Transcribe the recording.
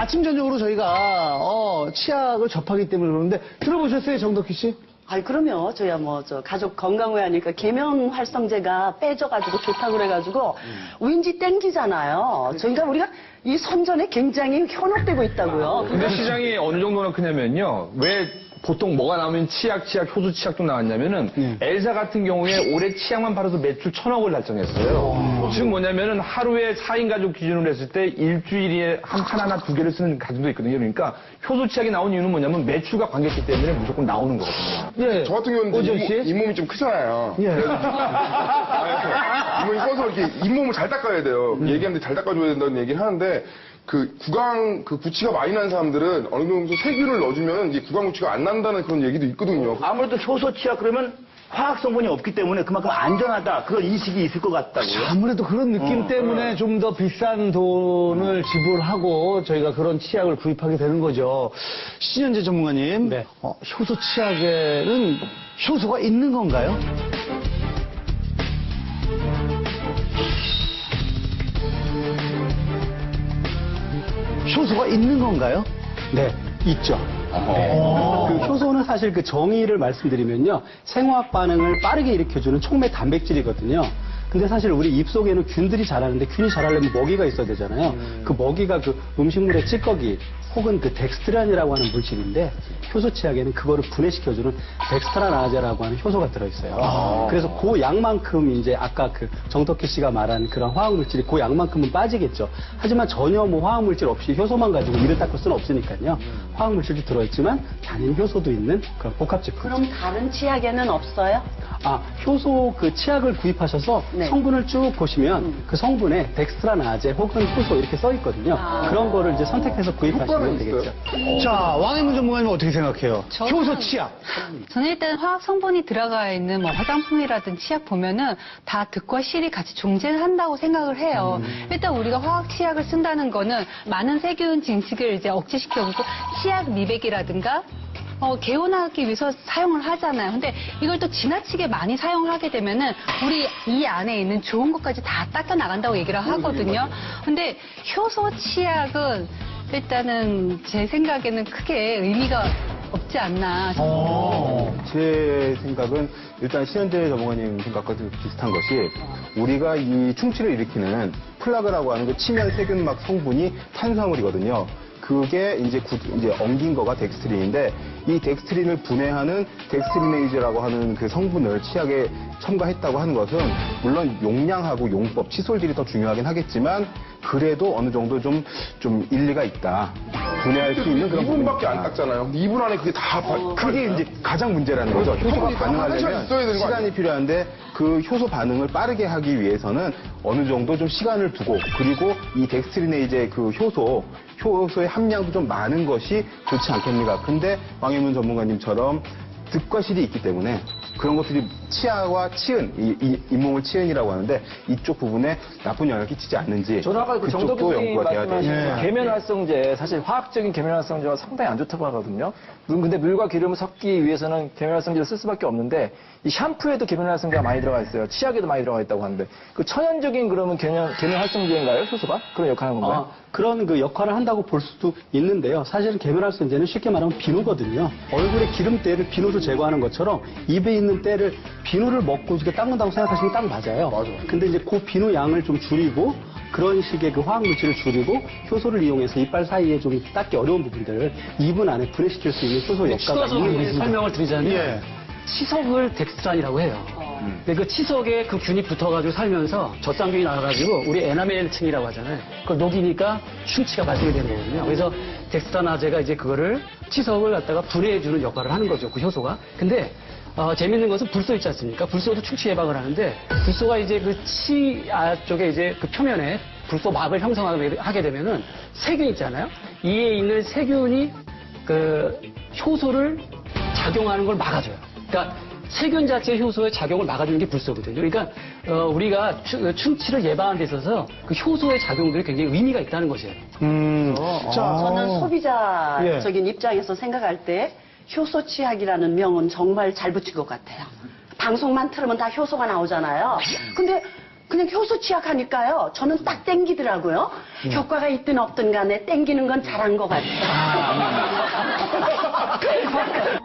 아침 저녁으로 저희가 어, 치약을 접하기 때문에 그러는데 들어보셨어요, 정덕희 씨? 아이 그러면 저야 뭐 저 가족 건강을 하니까 계면 활성제가 빼져가지고 좋다고 그래가지고 왠지 땡기잖아요. 저희가 우리가 이 선전에 굉장히 현혹되고 있다고요. 근데 시장이 어느 정도나 크냐면요. 왜 보통 뭐가 나오면 치약, 치약, 효소 치약도 나왔냐면은 네. 엘사 같은 경우에 올해 치약만 팔아서 매출 천억을 달성했어요. 지금 뭐냐면은 하루에 4인 가족 기준으로 했을 때 일주일에 한 칸 하나 두 개를 쓰는 가정도 있거든요. 그러니까 효소 치약이 나온 이유는 뭐냐면 매출과 관계있기 때문에 무조건 나오는 거거든요. 예. 저 같은 경우는 씨? 잇몸이 좀 크잖아요. 예. 아, 잇몸이 커서 이렇게 잇몸을 잘 닦아야 돼요. 음. 얘기하는데 잘 닦아줘야 된다는 얘기를 하는데 그 구강 그 구취가 많이 나는 사람들은 어느 정도 세균을 넣어주면 이제 구강 구취가 안 난다는 그런 얘기도 있거든요. 아무래도 효소 치약 그러면 화학 성분이 없기 때문에 그만큼 안전하다 그런 인식이 있을 것 같다고요. 아무래도 그런 느낌 때문에 좀 더 비싼 돈을 지불하고 저희가 그런 치약을 구입하게 되는 거죠. 신현재 전문가님, 어, 효소 치약에는 효소가 있는 건가요? 효소가 있는 건가요? 네, 있죠. 네. 그 효소는 사실 그 정의를 말씀드리면요. 생화학 반응을 빠르게 일으켜주는 촉매 단백질이거든요. 근데 사실 우리 입 속에는 균들이 자라는데 균이 자라려면 먹이가 있어야 되잖아요. 그 먹이가 그 음식물의 찌꺼기 혹은 그 덱스트란이라고 하는 물질인데 효소 치약에는 그거를 분해시켜주는 덱스트라나제라고 하는 효소가 들어있어요. 그래서 그 양만큼 이제 아까 그 정덕희 씨가 말한 그런 화학 물질이 그 양만큼은 빠지겠죠. 하지만 전혀 뭐 화학 물질 없이 효소만 가지고 이를 닦을 수는 없으니까요. 화학 물질도 들어있지만 단일 효소도 있는 그런 복합 제품. 그럼 다른 치약에는 없어요? 아, 효소 그 치약을 구입하셔서 네. 성분을 쭉 보시면 그 성분에 덱스트라나제 혹은 효소 이렇게 써 있거든요. 그런 거를 이제 선택해서 구입하시면 효과는 되겠죠. 자, 왕혜문 전문가님 어떻게 생각해요? 저는- 효소 치약. 저는 일단 화학 성분이 들어가 있는 뭐 화장품이라든 치약 보면은 다 득과 실이 같이 존재한다고 생각을 해요. 일단 우리가 화학 치약을 쓴다는 거는 많은 세균 증식을 이제 억제시켜주고 치약 미백이라든가 어, 개운하기 위해서 사용을 하잖아요. 근데 이걸 또 지나치게 많이 사용을 하게 되면은 우리 이 안에 있는 좋은 것까지 다 닦여 나간다고 얘기를 하거든요. 근데 효소 치약은 일단은 제 생각에는 크게 의미가 없지 않나. 제 생각은 일단 신현재 전문가님 생각과 좀 비슷한 것이 우리가 이 충치를 일으키는 플라그라고 하는 그 치면 세균막 성분이 탄수화물이거든요. 그게 이제 구- 이제 엉긴 거가 덱스트린인데 이 덱스트린을 분해하는 덱스트리네이즈라고 하는 그 성분을 치약에 첨가했다고 하는 것은 물론 용량하고 용법, 칫솔질이 더 중요하긴 하겠지만 그래도 어느 정도 좀, 좀 일리가 있다. 분해할 수 있는 그런 2분밖에 안. 닦잖아요. 근데 2분 안에 그게 다 바- 그게 이제 가장 문제라는 거죠. 효소가 반응하려면 시간이 있어야 되는 거 시간이 아니에요? 필요한데 그 효소 반응을 빠르게 하기 위해서는 어느 정도 좀 시간을 두고 그리고 이 덱스트리네이제 그 효소 효소의 함량도 좀 많은 것이 좋지 않겠는가. 근데 왕혜문 전문가님처럼 득과 실이 있기 때문에 그런 것들이 치아와 치은, 이, 이 잇몸을 치은이라고 하는데 이쪽 부분에 나쁜 영향을 끼치지 않는지 저는 아까 그 그쪽도 정덕님 연구가 돼야 말씀하신 되겠다. 그 계면활성제 사실 화학적인 계면활성제가 상당히 안 좋다고 하거든요. 물- 근데 물과 기름을 섞기 위해서는 계면활성제를 쓸 수밖에 없는데 이 샴푸에도 계면활성제가 많이 들어가 있어요. 치약에도 많이 들어가 있다고 하는데 그 천연적인 그러면 계면, 계면활성제인가요? 효소가 그런 역할을 하는 건가요? 아, 그런 그 역할을 한다고 볼 수도 있는데요. 사실은 계면활성제는 쉽게 말하면 비누거든요. 얼굴에 기름때를 비누로 제거하는 것처럼 입에 있는 때를 비누를 먹고 이렇게 닦는다고 생각하시면 딱 맞아요. 맞아. 근데 이제 그 비누 양을 좀 줄이고 그런 식의 그 화학 물질을 줄이고 효소를 이용해서 이빨 사이에 좀 닦기 어려운 부분들을 2분 안에 분해시킬 수 있는 효소 역할가 추가적으로 있는. 설명을 드리자면 예. 치석을 덱스트란이라고 해요. 근데 그 치석에 그 균이 붙어가지고 살면서 젖산균이 나와가지고 우리 에나멜층이라고 하잖아요. 그걸 녹이니까 충치가 발생이 되는 거거든요. 그래서 덱스트라나제가 이제 그거를 치석을 갖다가 분해해주는 역할을 하는 거죠. 그 효소가. 근데 어, 재밌는 것은 불소 있지 않습니까? 불소도 충치 예방을 하는데 불소가 이제 그 치아 쪽에 이제 그 표면에 불소 막을 형성하게 되면은 세균 있잖아요. 이에 있는 세균이 그 효소를 작용하는 걸 막아줘요. 그러니까 세균 자체의 효소의 작용을 막아주는 게 불소거든요. 그러니까 어, 우리가 추- 충치를 예방하는 데 있어서 그 효소의 작용들이 굉장히 의미가 있다는 것이에요. 음, 자, 저는 소비자적인 예. 입장에서 생각할 때 효소 치약이라는 명은 정말 잘 붙인 것 같아요. 방송만 틀으면 다 효소가 나오잖아요. 근데 그냥 효소 치약 하니까요. 저는 딱 땡기더라고요. 효과가 있든 없든 간에 땡기는 건 잘한 것 같아요.